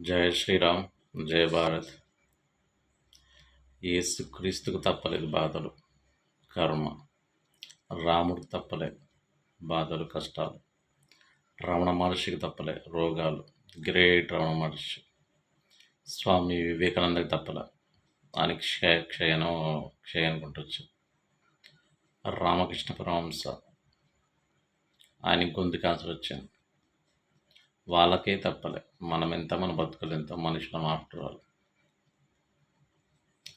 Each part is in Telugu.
జయ శ్రీరామ్ జయ భారత్. యేసుక్రీస్తుకు తప్పలేదు బాధలు కర్మ. రాముడికి తప్పలే బాధలు కష్టాలు. రమణ మహర్షికి తప్పలే రోగాలు గ్రేట్ రమణ మహర్షి. స్వామి వివేకానందకి తప్పలే. ఆయన క్షయ క్షయనం క్షయనుకుంటచ్చు. రామకృష్ణ పరమహంస. ఆయనకి గొంతు క్యాన్సర్ వచ్చింది వాళ్ళకే తప్పలే. మనం ఎంత మన బతుకులు ఎంత మనుషులం ఆఫ్టర్ ఆల్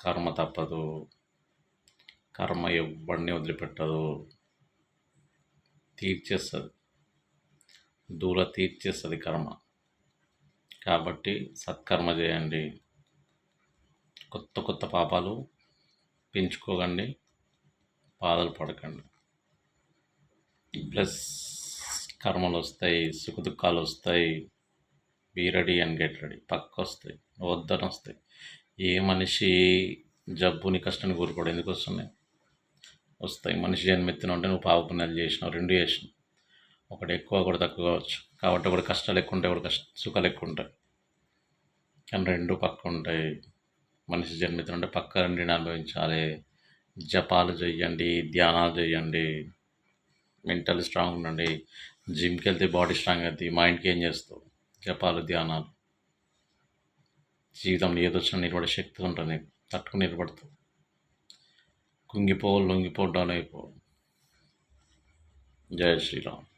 కర్మ తప్పదు. కర్మ ఎవరిని వదిలిపెట్టదు. తీర్చేస్తుంది. దూర తీర్చేస్తుంది కర్మ. కాబట్టి సత్కర్మ చేయండి. కొత్త కొత్త పాపాలు పెంచుకోకండి. బాధలు పడకండి. ప్లస్ కర్మలు వస్తాయి సుఖ దుఃఖాలు వస్తాయి be ready and get ready. పక్క వస్తాయి వద్దని వస్తాయి ఏ మనిషి జబ్బుని కష్టాన్ని కోరుకోడు. ఎందుకు వస్తున్నాయి? వస్తాయి. మనిషి జన్మెత్తిన ఉంటే నువ్వు పాప పుణ్యాలు చేసినావు రెండు చేసినావు. ఒకటి ఎక్కువ ఒకటి తక్కువ కావచ్చు. కాబట్టి ఒకటి కష్టాలు ఎక్కువ ఉంటాయి ఒకటి కష్ట సుఖాలు ఎక్కువ ఉంటాయి. కానీ రెండు పక్క ఉంటాయి. మనిషి జన్మెత్తిన ఉంటే పక్క రెండింటిని అనుభవించాలి. జపాలు చేయండి ధ్యానాలు చేయండి. మెంటల్ స్ట్రాంగ్ ఉండండి. జిమ్కి వెళ్తే బాడీ స్ట్రాంగ్ అవుతుంది మైండ్కి ఏం చేస్తావు? జపాలు ధ్యానాలు. జీవితంలో ఏదొచ్చినా నిలబడే శక్తి ఉంటుంది. నీకు తట్టుకుని నిలబడతావు. కుంగిపో లొంగిపో డౌన్ అయిపో జయ శ్రీరామ్.